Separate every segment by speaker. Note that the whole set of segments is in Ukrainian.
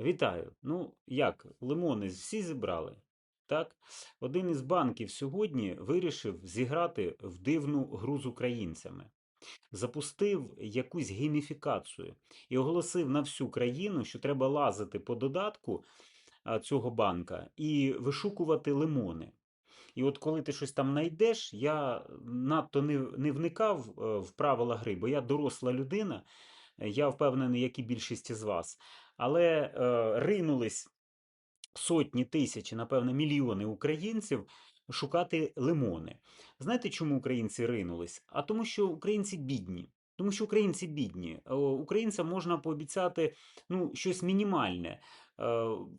Speaker 1: Вітаю. Ну, як, лимони всі зібрали? Так? Один із банків сьогодні вирішив зіграти в дивну гру з українцями. Запустив якусь гейміфікацію і оголосив на всю країну, що треба лазити по додатку цього банка і вишукувати лимони. І от коли ти щось там знайдеш, я надто не, не вникав е, в правила гри, бо я доросла людина, я впевнений, як і більшість із вас. Але е, ринулись сотні тисяч, напевно, мільйони українців шукати лимони. Знаєте, чому українці ринулись? А тому, що українці бідні. Тому що українці бідні. Е, Українцям можна пообіцяти ну, щось мінімальне, е,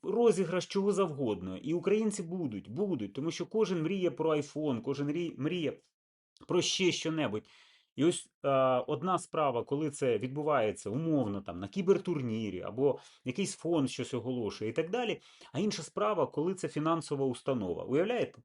Speaker 1: розіграш чого завгодно. І українці будуть, будуть, тому що кожен мріє про айфон, кожен мріє про ще що-небудь. І ось е, одна справа, коли це відбувається умовно там на кібертурнірі або якийсь фонд щось оголошує і так далі. А інша справа, коли це фінансова установа. Уявляєте?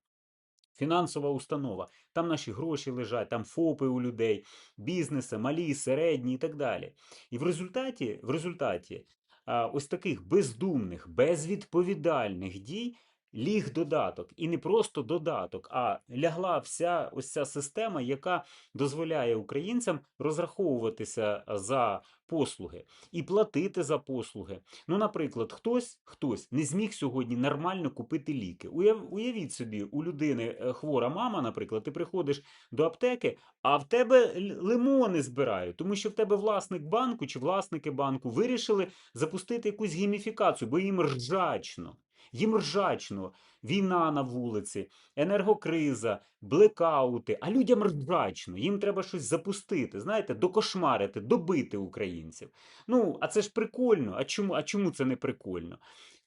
Speaker 1: Фінансова установа, там наші гроші лежать, там ФОПи у людей, бізнеси, малі, середні і так далі. І в результаті, в результаті а, ось таких бездумних, безвідповідальних дій ліг додаток. І не просто додаток, а лягла вся ось ця система, яка дозволяє українцям розраховуватися за послуги і платити за послуги. Ну, наприклад, хтось, хтось не зміг сьогодні нормально купити ліки. Уяв, уявіть собі, у людини е, хвора мама, наприклад, ти приходиш до аптеки, а в тебе лимони збирають, тому що в тебе власник банку чи власники банку вирішили запустити якусь гейміфікацію, бо їм ржачно. Їм ржачно, війна на вулиці, енергокриза, блекаути, а людям ржачно, їм треба щось запустити, знаєте, докошмарити, добити українців. Ну, а це ж прикольно. А чому, а чому це не прикольно?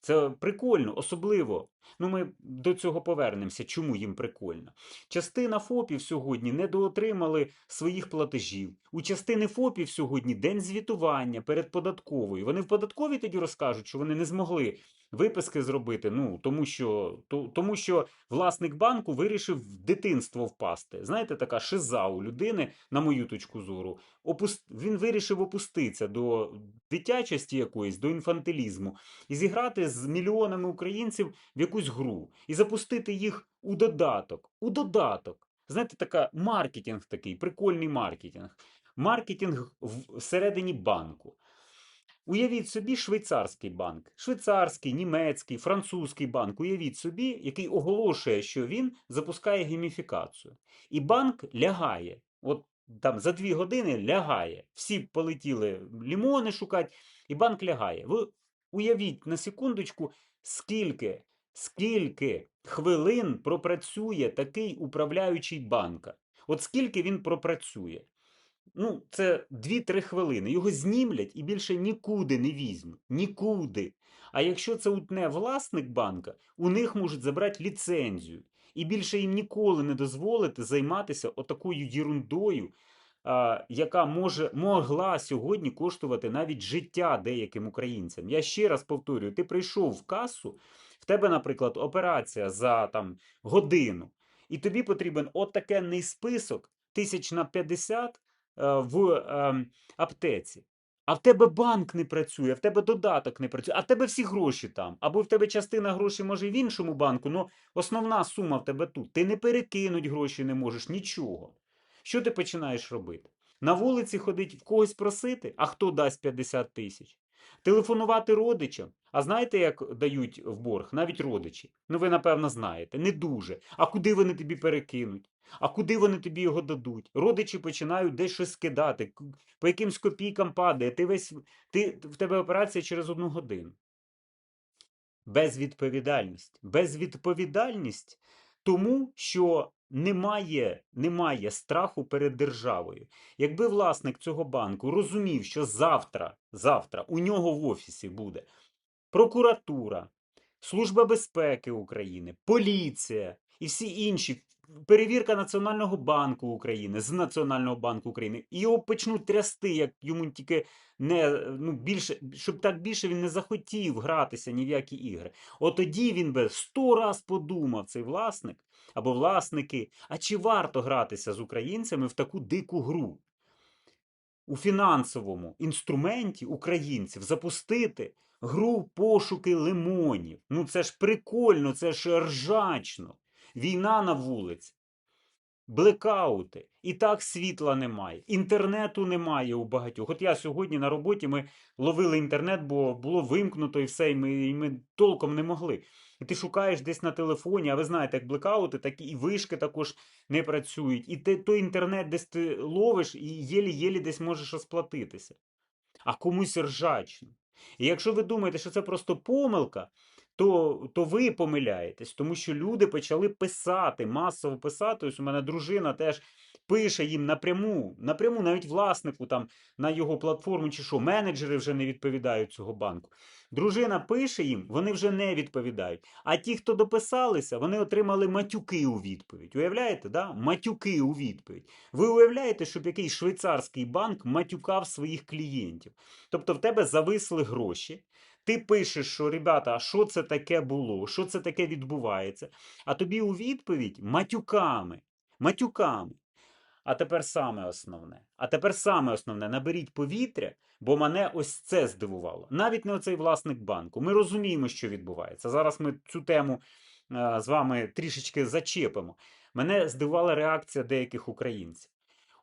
Speaker 1: Це прикольно, особливо. Ну, ми до цього повернемося. Чому їм прикольно? Частина ФОПів сьогодні недоотримали своїх платежів. У частини ФОПів сьогодні день звітування перед податковою. Вони в податковій тоді розкажуть, що вони не змогли виписки зробити. Ну тому що, то, тому що власник банку вирішив в дитинство впасти. Знаєте, така шиза у людини, на мою точку зору. Опус... Він вирішив опуститися до дитячості якоїсь, до інфантилізму і зіграти з мільйонами українців в якусь гру і запустити їх у додаток. У додаток. Знаєте, така маркетинг такий, прикольний маркетинг. Маркетинг всередині банку. Уявіть собі швейцарський банк, швейцарський, німецький, французький банк. Уявіть собі, який оголошує, що він запускає гейміфікацію. І банк лягає. От там за дві години лягає. Всі полетіли лімони шукати, і банк лягає. Ви уявіть на секундочку, скільки, скільки хвилин пропрацює такий управляючий банка. От скільки він пропрацює. Ну, це 2-3 хвилини. Його знімлять і більше нікуди не візьмуть. Нікуди. А якщо це утне власник банка, у них можуть забрати ліцензію. І більше їм ніколи не дозволити займатися отакою єрундою, а, яка може, могла сьогодні коштувати навіть життя деяким українцям. Я ще раз повторюю: ти прийшов в касу, в тебе, наприклад, операція за там, годину, і тобі потрібен отакенний список тисяч на 50 е, в ем, аптеці. А в тебе банк не працює, в тебе додаток не працює, а в тебе всі гроші там. Або в тебе частина грошей може в іншому банку, але основна сума в тебе тут. Ти не перекинуть гроші не можеш, нічого. Що ти починаєш робити? На вулиці ходить в когось просити, а хто дасть 50 тисяч? Телефонувати родичам. А знаєте, як дають в борг? Навіть родичі. Ну, ви, напевно, знаєте. Не дуже. А куди вони тобі перекинуть? А куди вони тобі його дадуть? Родичі починають десь щось скидати, по якимсь копійкам падає. Ти весь, ти, в тебе операція через одну годину. Безвідповідальність. Безвідповідальність тому, що немає, немає страху перед державою. Якби власник цього банку розумів, що завтра, завтра у нього в офісі буде прокуратура, Служба безпеки України, поліція і всі інші. Перевірка Національного банку України з Національного банку України. І його почнуть трясти, як йому тільки не ну, більше, щоб так більше він не захотів гратися ні в які ігри. От тоді він би сто раз подумав, цей власник або власники, а чи варто гратися з українцями в таку дику гру? У фінансовому інструменті українців запустити гру пошуки лимонів. Ну це ж прикольно, це ж ржачно. Війна на вулиці. Блекаути. І так світла немає. Інтернету немає у багатьох. От я сьогодні на роботі ми ловили інтернет, бо було вимкнуто і все, і ми, і ми толком не могли. І ти шукаєш десь на телефоні, а ви знаєте, як блекаути, так і вишки також не працюють. І ти, той інтернет десь ти ловиш і єлі-єлі десь можеш розплатитися. А комусь ржачно. І якщо ви думаєте, що це просто помилка, то, то ви помиляєтесь, тому що люди почали писати, масово писати. Ось у мене дружина теж пише їм напряму, напряму, навіть власнику там на його платформу чи що, менеджери вже не відповідають цього банку. Дружина пише їм, вони вже не відповідають. А ті, хто дописалися, вони отримали матюки у відповідь. Уявляєте, да? матюки у відповідь. Ви уявляєте, щоб якийсь швейцарський банк матюкав своїх клієнтів? Тобто в тебе зависли гроші. Ти пишеш, що ребята, а що це таке було? Що це таке відбувається? А тобі у відповідь матюками. Матюками. А тепер саме основне. А тепер саме основне: наберіть повітря, бо мене ось це здивувало. Навіть не оцей власник банку. Ми розуміємо, що відбувається. Зараз ми цю тему е, з вами трішечки зачепимо. Мене здивувала реакція деяких українців.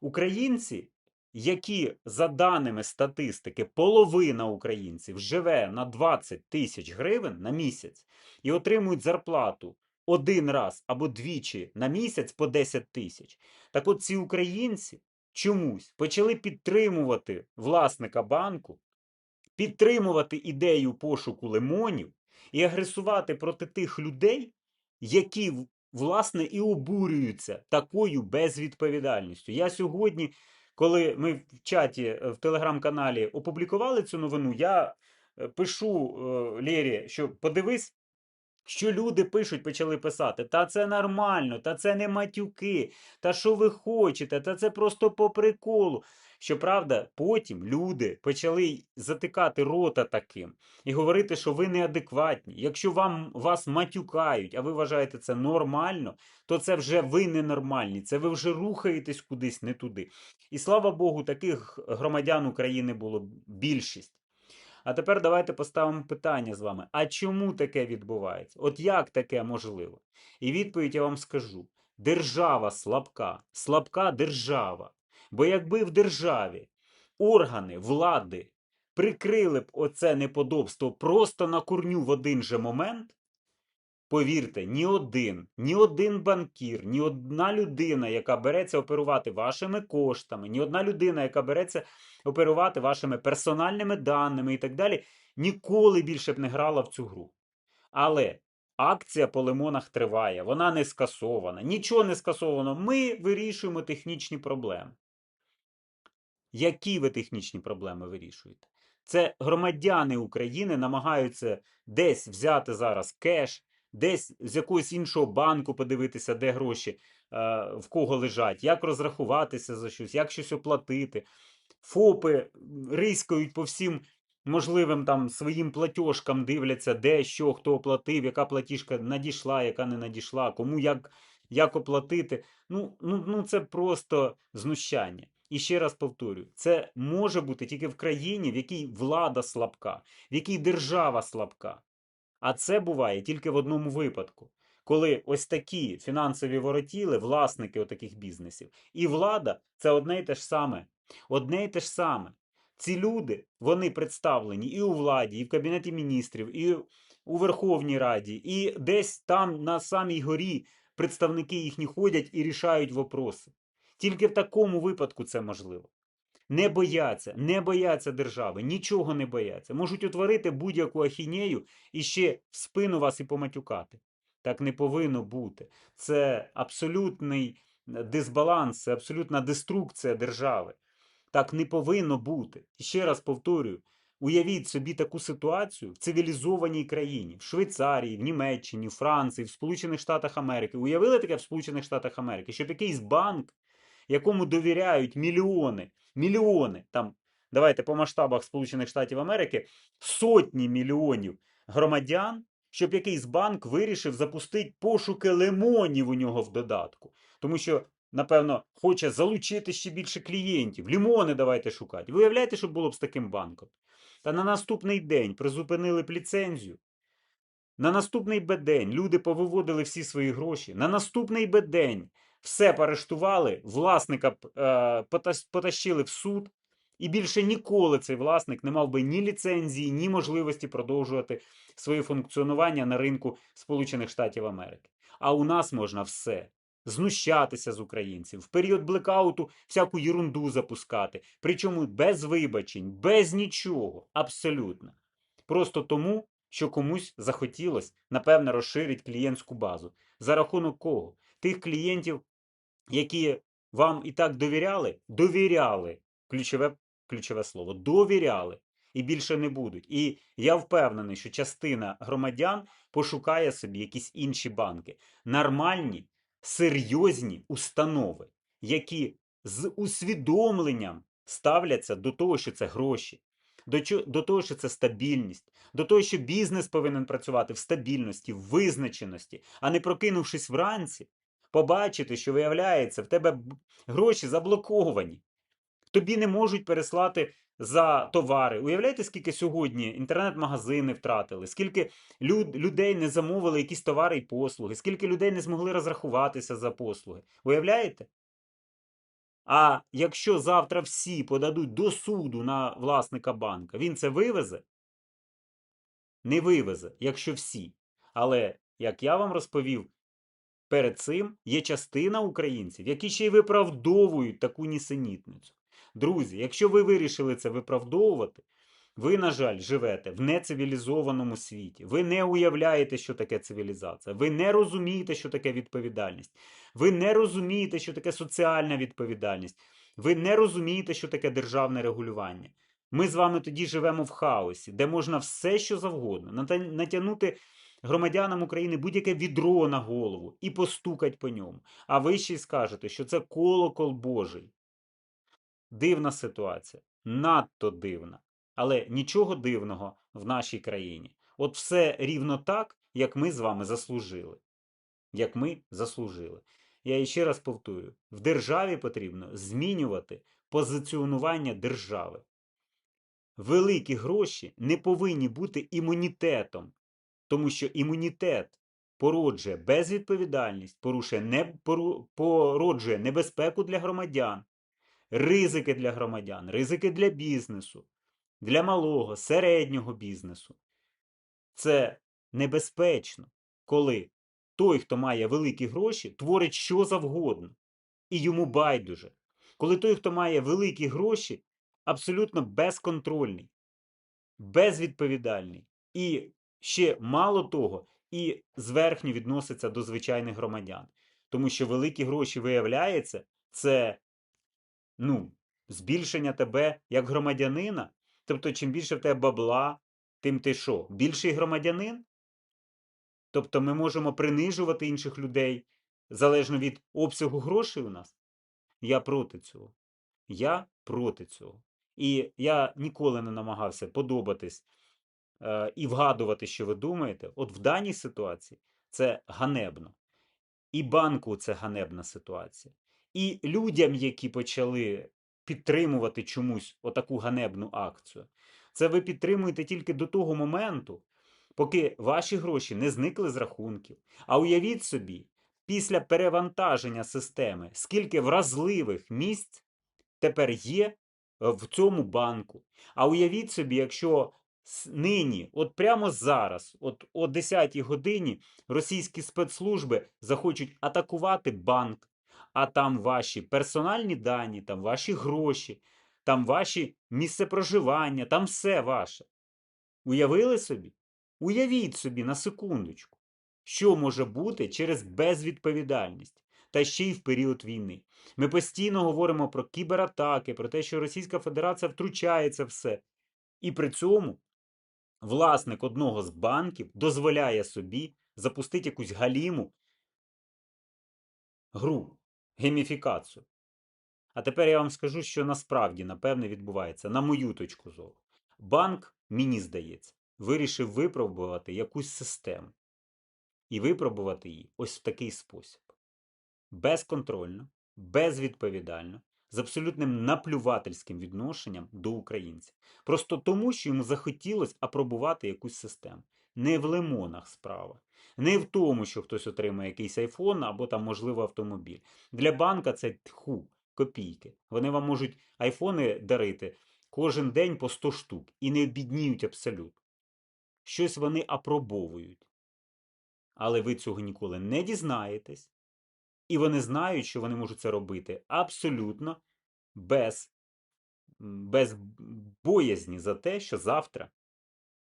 Speaker 1: Українці, які, за даними статистики, половина українців живе на 20 тисяч гривень на місяць і отримують зарплату один раз або двічі на місяць по 10 тисяч. Так от ці українці чомусь почали підтримувати власника банку, підтримувати ідею пошуку лимонів і агресувати проти тих людей, які власне і обурюються такою безвідповідальністю. Я сьогодні, коли ми в чаті е, в телеграм-каналі опублікували цю новину, я е, пишу е, Лєрі, що подивись. Що люди пишуть, почали писати, та це нормально, та це не матюки, та що ви хочете, та це просто по приколу. Щоправда, потім люди почали затикати рота таким і говорити, що ви неадекватні. Якщо вам вас матюкають, а ви вважаєте це нормально, то це вже ви ненормальні, це ви вже рухаєтесь кудись не туди. І слава Богу, таких громадян України було більшість. А тепер давайте поставимо питання з вами: а чому таке відбувається? От як таке можливо? І відповідь я вам скажу: держава слабка, слабка держава. Бо якби в державі органи влади прикрили б оце неподобство просто на корню в один же момент, повірте, ні один, ні один банкір, ні одна людина, яка береться оперувати вашими коштами, ні одна людина, яка береться оперувати вашими персональними даними і так далі, ніколи більше б не грала в цю гру. Але акція по лимонах триває, вона не скасована, нічого не скасовано. Ми вирішуємо технічні проблеми. Які ви технічні проблеми вирішуєте? Це громадяни України намагаються десь взяти зараз кеш, десь з якогось іншого банку подивитися, де гроші е, в кого лежать, як розрахуватися за щось, як щось оплатити. ФОПи рискають по всім можливим там своїм платіжкам, дивляться, де що, хто оплатив, яка платіжка надійшла, яка не надійшла, кому як, як оплатити. Ну, ну, ну це просто знущання. І ще раз повторюю, це може бути тільки в країні, в якій влада слабка, в якій держава слабка. А це буває тільки в одному випадку, коли ось такі фінансові воротіли, власники отаких бізнесів, і влада це одне й те ж саме. Одне й те ж саме. Ці люди, вони представлені і у владі, і в Кабінеті міністрів, і у Верховній Раді, і десь там на самій горі представники їхні ходять і рішають вопроси. Тільки в такому випадку це можливо. Не бояться, не бояться держави, нічого не бояться. Можуть утворити будь-яку ахінею і ще в спину вас і поматюкати. Так не повинно бути. Це абсолютний е, дисбаланс, це абсолютна деструкція держави. Так не повинно бути. І ще раз повторюю: уявіть собі таку ситуацію в цивілізованій країні, в Швейцарії, в Німеччині, в Франції, в Сполучених Штатах Америки. Уявили таке в Сполучених Штатах Америки, щоб якийсь банк, якому довіряють мільйони, мільйони там. Давайте по масштабах Сполучених Штатів Америки сотні мільйонів громадян, щоб якийсь банк вирішив запустити пошуки лимонів у нього в додатку. Тому що, напевно, хоче залучити ще більше клієнтів. Лімони давайте шукати. Ви уявляєте, що було б з таким банком? Та на наступний день призупинили б ліцензію. На наступний би день люди повиводили всі свої гроші. На наступний би день все поарештували, власника е, потащили в суд, і більше ніколи цей власник не мав би ні ліцензії, ні можливості продовжувати своє функціонування на ринку Сполучених Штатів Америки. А у нас можна все. Знущатися з українців, в період блекауту всяку єрунду запускати, причому без вибачень, без нічого, абсолютно. Просто тому, що комусь захотілося, напевне, розширити клієнтську базу. За рахунок кого? Тих клієнтів, які вам і так довіряли, довіряли. Ключове, ключове слово. Довіряли. І більше не будуть. І я впевнений, що частина громадян пошукає собі якісь інші банки. Нормальні, серйозні установи, які з усвідомленням ставляться до того, що це гроші, до, до того, що це стабільність, до того, що бізнес повинен працювати в стабільності, в визначеності, а не прокинувшись вранці, побачити, що виявляється, в тебе гроші заблоковані. Тобі не можуть переслати за товари. Уявляєте, скільки сьогодні інтернет-магазини втратили, скільки люд, людей не замовили якісь товари і послуги, скільки людей не змогли розрахуватися за послуги. Уявляєте? А якщо завтра всі подадуть до суду на власника банка, він це вивезе? Не вивезе, якщо всі. Але, як я вам розповів, перед цим є частина українців, які ще й виправдовують таку нісенітницю. Друзі, якщо ви вирішили це виправдовувати, ви, на жаль, живете в нецивілізованому світі. Ви не уявляєте, що таке цивілізація. Ви не розумієте, що таке відповідальність. Ви не розумієте, що таке соціальна відповідальність. Ви не розумієте, що таке державне регулювання. Ми з вами тоді живемо в хаосі, де можна все, що завгодно, натягнути громадянам України будь-яке відро на голову і постукать по ньому. А ви ще й скажете, що це колокол Божий. Дивна ситуація, надто дивна. Але нічого дивного в нашій країні. От все рівно так, як ми з вами заслужили. Як ми заслужили. Я ще раз повторюю: в державі потрібно змінювати позиціонування держави. Великі гроші не повинні бути імунітетом, тому що імунітет породжує безвідповідальність, порушує не, породжує небезпеку для громадян, ризики для громадян, ризики для бізнесу, для малого, середнього бізнесу. Це небезпечно, коли той, хто має великі гроші, творить що завгодно, і йому байдуже. Коли той, хто має великі гроші, абсолютно безконтрольний, безвідповідальний і ще мало того, і зверхньо відноситься до звичайних громадян. Тому що великі гроші, виявляється, це ну, збільшення тебе як громадянина. Тобто, чим більше в тебе бабла, тим ти що? Більший громадянин? Тобто ми можемо принижувати інших людей залежно від обсягу грошей у нас? Я проти цього. Я проти цього. І я ніколи не намагався подобатись і вгадувати, що ви думаєте. От в даній ситуації це ганебно. І банку це ганебна ситуація. І людям, які почали підтримувати чомусь отаку ганебну акцію, це ви підтримуєте тільки до того моменту, поки ваші гроші не зникли з рахунків. А уявіть собі, після перевантаження системи, скільки вразливих місць тепер є е, в цьому банку. А уявіть собі, якщо нині, от прямо зараз, от о 10 годині, російські спецслужби захочуть атакувати банк, а там ваші персональні дані, там ваші гроші, там ваші місце проживання, там все ваше. Уявили собі? Уявіть собі на секундочку, що може бути через безвідповідальність, та ще й в період війни. Ми постійно говоримо про кібератаки, про те, що Російська Федерація втручається все. І при цьому власник одного з банків дозволяє собі запустити якусь галіму гру, гейміфікацію. А тепер я вам скажу, що насправді, напевне, відбувається, на мою точку зору. Банк, мені здається, вирішив випробувати якусь систему. І випробувати її ось в такий спосіб. Безконтрольно, безвідповідально, з абсолютним наплювательським відношенням до українців. Просто тому, що йому захотілося апробувати якусь систему. Не в лимонах справа. Не в тому, що хтось отримає якийсь айфон або там, можливо, автомобіль. Для банка це тху, копійки. Вони вам можуть айфони дарити кожен день по 100 штук і не обідніють абсолютно. Щось вони апробовують. Але ви цього ніколи не дізнаєтесь. І вони знають, що вони можуть це робити абсолютно без, без боязні за те, що завтра,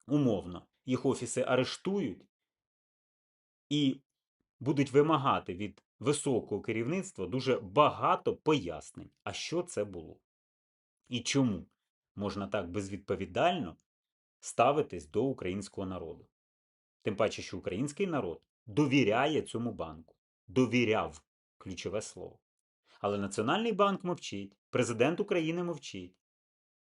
Speaker 1: умовно, їх офіси арештують і будуть вимагати від високого керівництва дуже багато пояснень, а що це було. І чому можна так безвідповідально ставитись до українського народу. Тим паче, що український народ довіряє цьому банку. Довіряв ключове слово. Але Національний банк мовчить, президент України мовчить.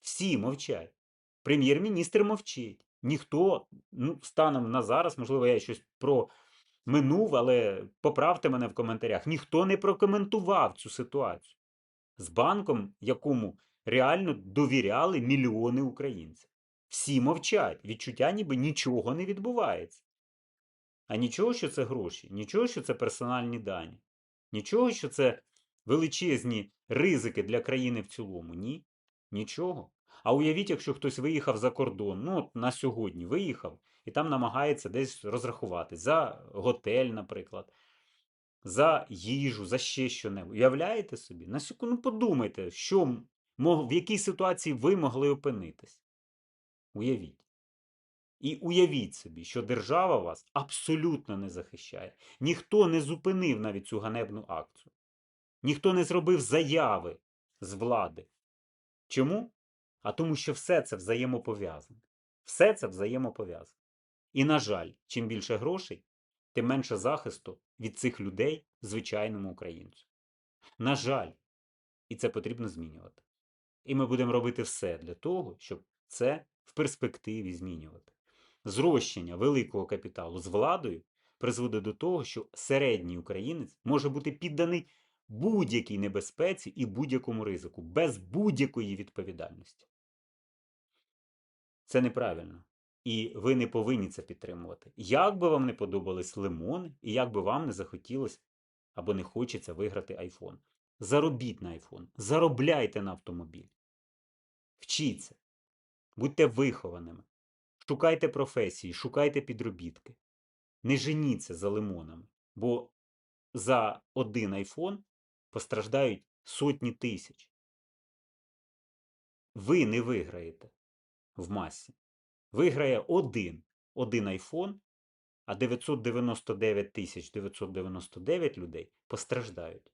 Speaker 1: Всі мовчать. Прем'єр-міністр мовчить. Ніхто, ну, станом на зараз, можливо, я щось проминув, але поправте мене в коментарях. Ніхто не прокоментував цю ситуацію з банком, якому реально довіряли мільйони українців. Всі мовчать, відчуття, ніби нічого не відбувається. А нічого, що це гроші, нічого, що це персональні дані, нічого, що це величезні ризики для країни в цілому. Ні, нічого. А уявіть, якщо хтось виїхав за кордон, ну от на сьогодні виїхав і там намагається десь розрахуватись за готель, наприклад, за їжу, за ще що-небудь. Уявляєте собі? На секунду подумайте, що, в якій ситуації ви могли опинитись. Уявіть. І уявіть собі, що держава вас абсолютно не захищає. Ніхто не зупинив навіть цю ганебну акцію. Ніхто не зробив заяви з влади. Чому? А тому, що все це взаємопов'язане. Все це взаємопов'язане. І, на жаль, чим більше грошей, тим менше захисту від цих людей звичайному українцю. На жаль, і це потрібно змінювати. І ми будемо робити все для того, щоб це в перспективі змінювати. Зрощення великого капіталу з владою призводить до того, що середній українець може бути підданий будь-якій небезпеці і будь-якому ризику, без будь-якої відповідальності. Це неправильно. І ви не повинні це підтримувати. Як би вам не подобались лимони, і як би вам не захотілося або не хочеться виграти айфон. Заробіть на айфон, заробляйте на автомобіль. Вчіться, будьте вихованими, шукайте професії, шукайте підробітки. Не женіться за лимонами, бо за один айфон постраждають сотні тисяч. Ви не виграєте в масі. Виграє один, один айфон, а 999 тисяч 999 людей постраждають.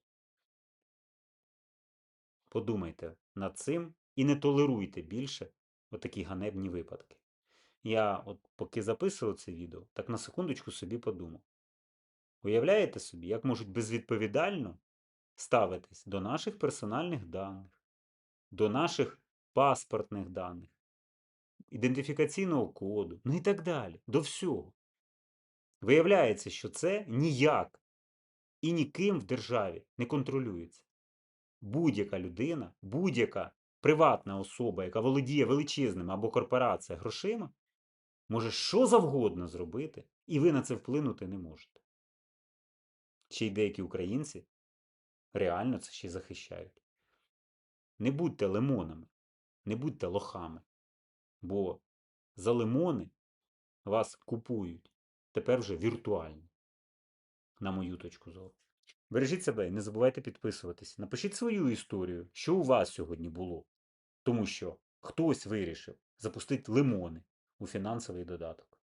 Speaker 1: Подумайте над цим і не толеруйте більше отакі ганебні випадки. Я, от поки записував це відео, так на секундочку собі подумав. Уявляєте собі, як можуть безвідповідально ставитись до наших персональних даних, до наших паспортних даних, ідентифікаційного коду, ну і так далі, до всього. Виявляється, що це ніяк і ніким в державі не контролюється. Будь-яка людина, будь-яка приватна особа, яка володіє величезними або корпорація грошима, може що завгодно зробити, і ви на це вплинути не можете. Ще й деякі українці реально це ще захищають. Не будьте лимонами, не будьте лохами, бо за лимони вас купують тепер вже віртуально, на мою точку зору. Бережіть себе і не забувайте підписуватись. Напишіть свою історію, що у вас сьогодні було. Тому що хтось вирішив запустити лимони у фінансовий додаток.